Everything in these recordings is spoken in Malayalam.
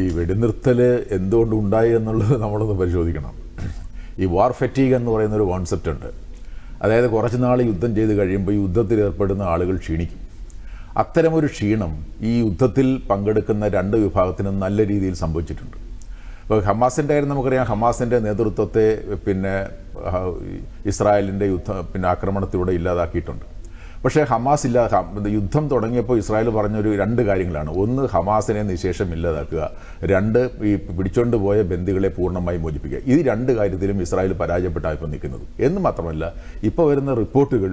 ഈ വെടിനിർത്തൽ എന്തുകൊണ്ട് ഉണ്ടായി എന്നുള്ളത് നമ്മളൊന്ന് പരിശോധിക്കണം. ഈ വാർ ഫെറ്റീഗ് എന്ന് പറയുന്നൊരു കോൺസെപ്റ്റ് ഉണ്ട്. അതായത് കുറച്ച് നാൾ യുദ്ധം ചെയ്ത് കഴിയുമ്പോൾ യുദ്ധത്തിൽ ഏർപ്പെടുന്ന ആളുകൾ ക്ഷീണിക്കും. അത്തരമൊരു ക്ഷീണം ഈ യുദ്ധത്തിൽ പങ്കെടുക്കുന്ന രണ്ട് വിഭാഗത്തിനും നല്ല രീതിയിൽ സംഭവിച്ചിട്ടുണ്ട്. ഇപ്പോൾ ഹമാസിന്റെ കാര്യം നമുക്കറിയാം. ഹമാസിന്റെ നേതൃത്വത്തെ പിന്നെ ഇസ്രായേലിന്റെ യുദ്ധ പിന്നെ ആക്രമണത്തിലൂടെ ഇല്ലാതാക്കിയിട്ടുണ്ട്. പക്ഷേ ഹമാസ് ഇല്ല യുദ്ധം തുടങ്ങിയപ്പോൾ ഇസ്രായേൽ പറഞ്ഞൊരു രണ്ട് കാര്യങ്ങളാണ്. ഒന്ന് ഹമാസിനെ നിശേഷം ഇല്ലാതാക്കുക രണ്ട് ഈ പിടിച്ചോണ്ട് പോയ ബന്ദികളെ പൂർണമായി മോചിപ്പിക്കുക. ഈ രണ്ട് കാര്യത്തിലും ഇസ്രായേൽ പരാജയപ്പെട്ടാണ് ഇപ്പോൾ നിൽക്കുന്നത്. എന്ന് മാത്രമല്ല ഇപ്പോൾ വരുന്ന റിപ്പോർട്ടുകൾ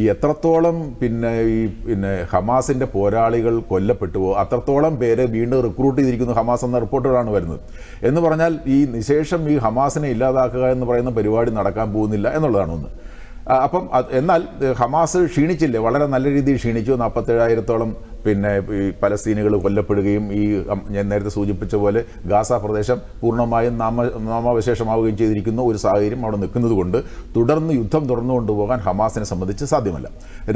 ഈ എത്രത്തോളം പിന്നെ ഈ പിന്നെ ഹമാസിന്റെ പോരാളികൾ കൊല്ലപ്പെട്ടുവോ അത്രത്തോളം പേരെ വീണ്ടും റിക്രൂട്ട് ചെയ്തിരിക്കുന്നു ഹമാസ് എന്ന റിപ്പോർട്ടുകളാണ് വരുന്നത്. എന്ന് പറഞ്ഞാൽ ഈ നിശേഷം ഈ ഹമാസിനെ ഇല്ലാതാക്കുക എന്ന് പറയുന്ന പരിപാടി നടക്കാൻ പോകുന്നില്ല എന്നുള്ളതാണ് ഒന്ന്. അപ്പം എന്നാൽ ഹമാസ് ക്ഷീണിച്ചില്ലേ? വളരെ നല്ല രീതിയിൽ ക്ഷീണിച്ചു. നാൽപ്പത്തേഴായിരത്തോളം പിന്നെ ഈ പലസ്തീനുകൾ കൊല്ലപ്പെടുകയും ഈ ഞാൻ നേരത്തെ സൂചിപ്പിച്ച പോലെ ഗാസ പ്രദേശം പൂർണമായും നാമ നാമാവശേഷമാവുകയും ചെയ്തിരിക്കുന്ന ഒരു സാഹചര്യം അവിടെ നിൽക്കുന്നത് കൊണ്ട് തുടർന്ന് യുദ്ധം തുടർന്നു കൊണ്ടുപോകാൻ ഹമാസിനെ സംബന്ധിച്ച് സാധ്യമല്ല.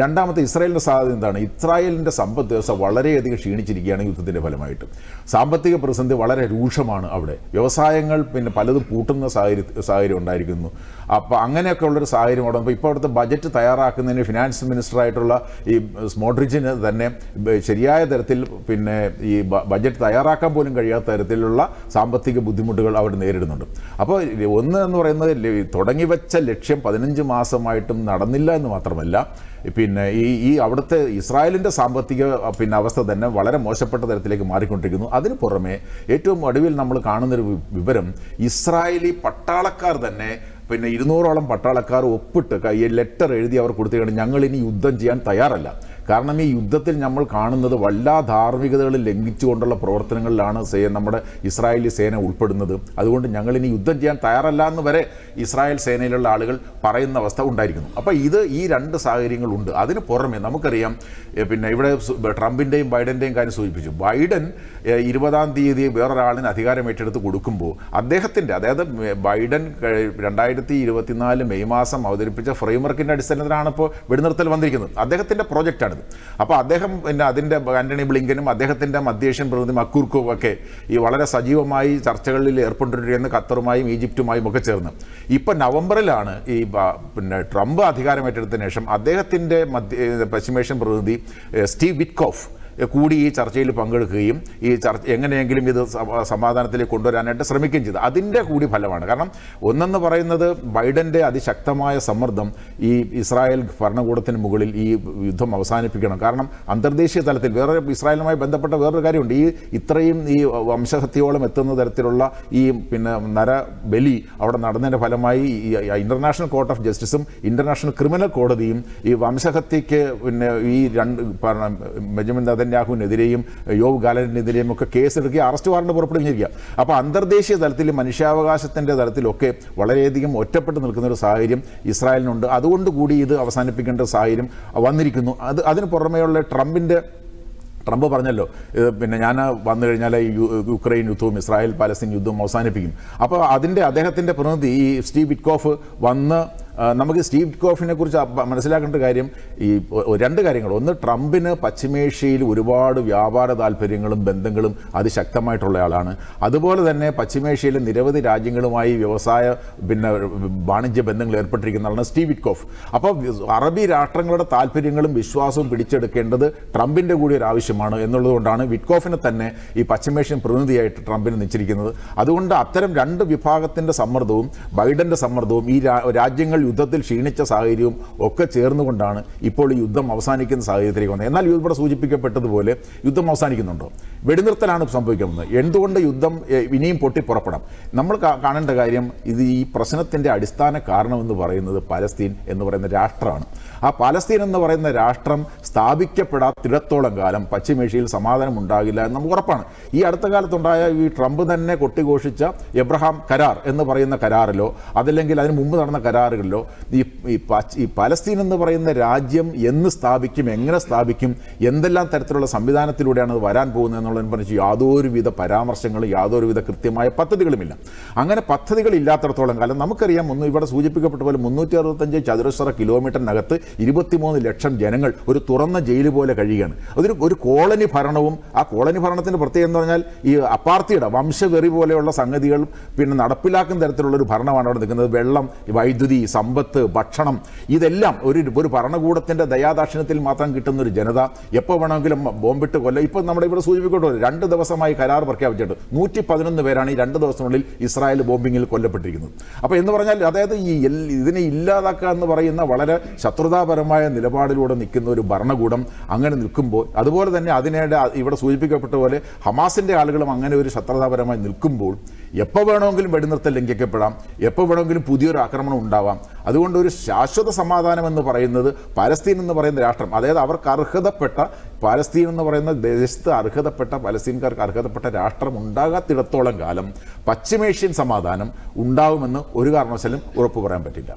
രണ്ടാമത്തെ ഇസ്രായേലിന്റെ സാധ്യത എന്താണ്? ഇസ്രായേലിന്റെ സമ്പദ് വ്യവസ്ഥ വളരെയധികം ക്ഷീണിച്ചിരിക്കുകയാണ് യുദ്ധത്തിന്റെ ഫലമായിട്ട്. സാമ്പത്തിക പ്രതിസന്ധി വളരെ രൂക്ഷമാണ് അവിടെ. വ്യവസായങ്ങൾ പിന്നെ പലതും പൂട്ടുന്ന സാഹചര്യ സാഹചര്യം ഉണ്ടായിരിക്കുന്നു. അപ്പോൾ അങ്ങനെയൊക്കെ ഉള്ളൊരു സാഹചര്യം അവിടെ. ഇപ്പോൾ അവിടുത്തെ ബജറ്റ് തയ്യാറാക്കുന്നതിന് ഫിനാൻസ് മിനിസ്റ്ററായിട്ടുള്ള ഈ സ്മോട്രിച്ചിന് തന്നെ ശരിയായ തരത്തിൽ പിന്നെ ഈ ബജറ്റ് തയ്യാറാക്കാൻ പോലും കഴിയാത്ത തരത്തിലുള്ള സാമ്പത്തിക ബുദ്ധിമുട്ടുകൾ അവർ നേരിടുന്നുണ്ട്. അപ്പോൾ ഒന്ന് എന്ന് പറയുന്നത് തുടങ്ങി വെച്ച ലക്ഷ്യം പതിനഞ്ച് മാസമായിട്ടും നടന്നില്ല എന്ന് മാത്രമല്ല പിന്നെ ഈ ഈ അവിടുത്തെ ഇസ്രായേലിന്റെ സാമ്പത്തിക പിന്നെ അവസ്ഥ തന്നെ വളരെ മോശപ്പെട്ട തരത്തിലേക്ക് മാറിക്കൊണ്ടിരിക്കുന്നു. അതിന് പുറമെ ഏറ്റവും ഒടുവിൽ നമ്മൾ കാണുന്നൊരു വിവരം ഇസ്രായേലി പട്ടാളക്കാർ തന്നെ പിന്നെ ഇരുന്നൂറോളം പട്ടാളക്കാർ ഒപ്പിട്ട് ലെറ്റർ എഴുതി അവർ കൊടുത്തു കഴിഞ്ഞാൽ ഞങ്ങൾ ഇനി യുദ്ധം ചെയ്യാൻ തയ്യാറല്ല. കാരണം ഈ യുദ്ധത്തിൽ നമ്മൾ കാണുന്നത് വല്ലാ ധാർമ്മികതകൾ ലംഘിച്ചുകൊണ്ടുള്ള പ്രവർത്തനങ്ങളിലാണ് നമ്മുടെ ഇസ്രായേലി സേന ഉൾപ്പെടുന്നത്. അതുകൊണ്ട് ഞങ്ങൾ ഇനി യുദ്ധം ചെയ്യാൻ തയ്യാറല്ല എന്ന് വരെ ഇസ്രായേൽ സേനയിലുള്ള ആളുകൾ പറയുന്ന അവസ്ഥ ഉണ്ടായിരിക്കുന്നു. അപ്പോൾ ഇത് ഈ രണ്ട് സാഹചര്യങ്ങളുണ്ട്. അതിന് പുറമെ നമുക്കറിയാം പിന്നെ ഇവിടെ ട്രംപിന്റെയും ബൈഡന്റെയും കാര്യം സൂചിപ്പിച്ചു. ബൈഡൻ ഇരുപതാം തീയതി വേറൊരാളിന് അധികാരം ഏറ്റെടുത്ത് കൊടുക്കുമ്പോൾ അദ്ദേഹത്തിന്റെ അതായത് ബൈഡൻ രണ്ടായിരത്തി ഇരുപത്തിനാല് മെയ് മാസം അവതരിപ്പിച്ച ഫ്രെയിംവർക്കിന്റെ അടിസ്ഥാനത്തിലാണ് ഇപ്പോൾ വെടിനിർത്തൽ വന്നിരിക്കുന്നത്. അദ്ദേഹത്തിന്റെ പ്രോജക്റ്റാണിത് അപ്പോൾ അദ്ദേഹം പിന്നെ അതിന്റെ ആന്റണി ബ്ലിങ്കനും അദ്ദേഹത്തിന്റെ മധ്യേഷ്യൻ പ്രതിനിധി മക്കൂർക്കും ഒക്കെ ഈ വളരെ സജീവമായി ചർച്ചകളിൽ ഏർപ്പെട്ടിരിക്കുന്ന ഖത്തറുമായും ഈജിപ്തുമായും ഒക്കെ ചേർന്ന്. ഇപ്പം നവംബറിലാണ് ഈ പിന്നെ ട്രംപ് അധികാരമേറ്റെടുത്തതിന് ശേഷം അദ്ദേഹത്തിന്റെ മധ്യ പശ്ചിമേഷ്യൻ പ്രതിനിധി സ്റ്റീവ് വിറ്റ്കോഫ് കൂടി ഈ ചർച്ചയിൽ പങ്കെടുക്കുകയും ഈ ചർച്ച എങ്ങനെയെങ്കിലും ഇത് സമാധാനത്തിലേക്ക് കൊണ്ടുവരാനായിട്ട് ശ്രമിക്കുകയും ചെയ്തു. അതിന്റെ കൂടി ഫലമാണ്. കാരണം ഒന്നെന്ന് പറയുന്നത് ബൈഡന്റെ അതിശക്തമായ സമ്മർദ്ദം ഈ ഇസ്രായേൽ ഭരണകൂടത്തിന് മുകളിൽ ഈ യുദ്ധം അവസാനിപ്പിക്കണം. കാരണം അന്തർദേശീയ തലത്തിൽ വേറെ ഇസ്രായേലുമായി ബന്ധപ്പെട്ട വേറൊരു കാര്യമുണ്ട്. ഈ ഇത്രയും ഈ വംശഹത്യയോളം എത്തുന്ന തരത്തിലുള്ള ഈ പിന്നെ നര ബലി അവിടെ നടന്നതിന്റെ ഫലമായി ഈ ഇന്റർനാഷണൽ കോർട്ട് ഓഫ് ജസ്റ്റിസും ഇന്റർനാഷണൽ ക്രിമിനൽ കോടതിയും ഈ വംശഹത്യക്ക് പിന്നെ ഈ രണ്ട് ബെഞ്ചമിൻ നെതന്യാഹുവിനെതിരെയും യോവ് ഗാലനെതിരെയും ഒക്കെ കേസെടുക്കുക അറസ്റ്റ് വാറണ്ട് പുറപ്പെടുവിച്ചിരിക്കുക അപ്പോൾ അന്തർദേശീയ തലത്തിൽ മനുഷ്യാവകാശത്തിന്റെ തലത്തിലൊക്കെ വളരെയധികം ഒറ്റപ്പെട്ട് നിൽക്കുന്ന ഒരു സാഹചര്യം ഇസ്രായേലിനുണ്ട്. അതുകൊണ്ട് കൂടി ഇത് അവസാനിപ്പിക്കേണ്ട സാഹചര്യം വന്നിരിക്കുന്നു. അത് അതിന് പുറമെയുള്ള ട്രംപിന്റെ ട്രംപ് പറഞ്ഞല്ലോ പിന്നെ ഞാൻ വന്നു കഴിഞ്ഞാൽ യുക്രൈൻ യുദ്ധവും ഇസ്രായേൽ പാലസ്തീൻ യുദ്ധവും അവസാനിപ്പിക്കും. അപ്പോൾ അതിന്റെ അദ്ദേഹത്തിന്റെ പ്രതിനിധി ഈ സ്റ്റീവ് വിറ്റ്കോഫ് വന്ന് നമുക്ക് സ്റ്റീവ് കോഫിനെ കുറിച്ച് മനസ്സിലാക്കേണ്ട കാര്യം ഈ രണ്ട് കാര്യങ്ങൾ. ഒന്ന് ട്രംപിന് പശ്ചിമേഷ്യയിൽ ഒരുപാട് വ്യാപാര താല്പര്യങ്ങളും ബന്ധങ്ങളും അതിശക്തമായിട്ടുള്ള ആളാണ്. അതുപോലെ തന്നെ പശ്ചിമേഷ്യയിലെ നിരവധി രാജ്യങ്ങളുമായി വ്യവസായ പിന്നെ വാണിജ്യ ബന്ധങ്ങൾ ഏർപ്പെട്ടിരിക്കുന്ന ആളാണ് സ്റ്റീവ് വിറ്റ്കോഫ്. അപ്പോൾ അറബി രാഷ്ട്രങ്ങളുടെ താല്പര്യങ്ങളും വിശ്വാസവും പിടിച്ചെടുക്കേണ്ടത് ട്രംപിന്റെ കൂടി ഒരു ആവശ്യമാണ് എന്നുള്ളതുകൊണ്ടാണ് വിറ്റ്കോഫിനെ തന്നെ ഈ പശ്ചിമേഷ്യൻ പ്രതിനിധിയായിട്ട് ട്രംപിന് നിശ്ചയിക്കുന്നത്. അതുകൊണ്ട് അത്തരം രണ്ട് വിഭാഗത്തിന്റെ സമ്മർദ്ദവും ബൈഡന്റെ സമ്മർദ്ദവും ഈ രാജ്യങ്ങൾ യുദ്ധത്തിൽ ക്ഷീണിച്ച സാഹചര്യവും ഒക്കെ ചേർന്നുകൊണ്ടാണ് ഇപ്പോൾ ഈ യുദ്ധം അവസാനിക്കുന്ന സാഹചര്യത്തിലേക്ക് വന്നത്. എന്നാൽ ഇവിടെ സൂചിപ്പിക്കപ്പെട്ടതുപോലെ യുദ്ധം അവസാനിക്കുന്നുണ്ടോ? വെടിനിർത്തലാണ് സംഭവിക്കുന്നത് എന്തുകൊണ്ട് യുദ്ധം ഇനിയും ഇനിയും പൊട്ടിപ്പുറപ്പെടാം നമ്മൾ കാണേണ്ട കാര്യം ഇത് ഈ പ്രശ്നത്തിന്റെ അടിസ്ഥാന കാരണമെന്ന് പറയുന്നത് പലസ്തീൻ എന്ന് പറയുന്ന രാഷ്ട്രമാണ്. ആ പലസ്തീൻ എന്ന് പറയുന്ന രാഷ്ട്രം സ്ഥാപിക്കപ്പെടാത്തിടത്തോളം കാലം പശ്ചിമേഷ്യയിൽ സമാധാനം ഉണ്ടാകില്ല എന്ന് നമുക്ക് ഉറപ്പാണ്. ഈ അടുത്ത കാലത്തുണ്ടായ ഈ ട്രംപ് തന്നെ കൊട്ടിഘോഷിച്ച എബ്രഹാം കരാർ എന്ന് പറയുന്ന കരാറിലോ അതല്ലെങ്കിൽ അതിന് മുമ്പ് നടന്ന കരാറുകളിലോ പറഞ്ഞല്ലോ ഈ ഈ പലസ്തീൻ എന്ന് പറയുന്ന രാജ്യം എന്ന് സ്ഥാപിക്കും എങ്ങനെ സ്ഥാപിക്കും എന്തെല്ലാം തരത്തിലുള്ള സംവിധാനത്തിലൂടെയാണ് അത് വരാൻ പോകുന്നത് എന്നുള്ളതിനെ പറഞ്ഞ് യാതൊരുവിധ പരാമർശങ്ങളും യാതൊരുവിധ കൃത്യമായ പദ്ധതികളുമില്ല. അങ്ങനെ പദ്ധതികൾ ഇല്ലാത്തടത്തോളം കാലം നമുക്കറിയാം ഒന്ന് ഇവിടെ സൂചിപ്പിക്കപ്പെട്ട പോലെ മുന്നൂറ്റി അറുപത്തഞ്ച് ചതുരശ്ര കിലോമീറ്ററിനകത്ത് ഇരുപത്തിമൂന്ന് ലക്ഷം ജനങ്ങൾ ഒരു തുറന്ന ജയിൽ പോലെ കഴിയുകയാണ്. അതൊരു ഒരു കോളനി ഭരണവും ആ കോളനി ഭരണത്തിന്റെ പ്രത്യേകത എന്ന് പറഞ്ഞാൽ ഈ അപ്പാർത്തിയുടെ വംശവെറി പോലെയുള്ള സംഗതികൾ പിന്നെ നടപ്പിലാക്കുന്ന തരത്തിലുള്ള ഒരു ഭരണമാണ് അവിടെ നിൽക്കുന്നത്. വെള്ളം വൈദ്യുതി സമ്പത്ത് ഭക്ഷണം ഇതെല്ലാം ഒരു ഒരു ഭരണകൂടത്തിന്റെ ദയാദാക്ഷിണ്യത്തിൽ മാത്രം കിട്ടുന്ന ഒരു ജനത. എപ്പോൾ വേണമെങ്കിലും ബോംബിട്ട് കൊല്ല. ഇപ്പോൾ നമ്മുടെ ഇവിടെ സൂചിപ്പിക്കട്ടോ രണ്ട് ദിവസമായി കരാർ പ്രഖ്യാപിച്ചിട്ട് നൂറ്റി പതിനൊന്ന് പേരാണ് ഈ രണ്ട് ദിവസത്തിനുള്ളിൽ ഇസ്രായേൽ ബോംബിങ്ങിൽ കൊല്ലപ്പെട്ടിരിക്കുന്നത്. അപ്പോൾ എന്ന് പറഞ്ഞാൽ അതായത് ഈ ഇതിനെ ഇല്ലാതാക്കുക എന്ന് പറയുന്ന വളരെ ശത്രുതാപരമായ നിലപാടിലൂടെ നിൽക്കുന്ന ഒരു ഭരണകൂടം അങ്ങനെ നിൽക്കുമ്പോൾ അതുപോലെ തന്നെ അതിനിടെ ഇവിടെ സൂചിപ്പിക്കപ്പെട്ട പോലെ ഹമാസിന്റെ ആളുകളും അങ്ങനെ ഒരു ശത്രുതാപരമായി നിൽക്കുമ്പോൾ എപ്പോൾ വേണമെങ്കിലും വെടിനിർത്തൽ ലംഘിക്കപ്പെടാം. എപ്പോൾ വേണമെങ്കിലും പുതിയൊരു ആക്രമണം ഉണ്ടാവാം. അതുകൊണ്ട് ഒരു ശാശ്വത സമാധാനം എന്ന് പറയുന്നത് പാലസ്തീൻ എന്ന് പറയുന്ന രാഷ്ട്രം അതായത് അവർക്ക് അർഹതപ്പെട്ട പാലസ്തീൻ എന്ന് പറയുന്ന ദേശത്ത് അർഹതപ്പെട്ട പാലസ്തീൻകാർക്ക് അർഹതപ്പെട്ട രാഷ്ട്രം ഉണ്ടാകാത്തിടത്തോളം കാലം പശ്ചിമേഷ്യൻ സമാധാനം ഉണ്ടാവുമെന്ന് ഒരു കാരണവശാലും ഉറപ്പ് പറയാൻ പറ്റില്ല.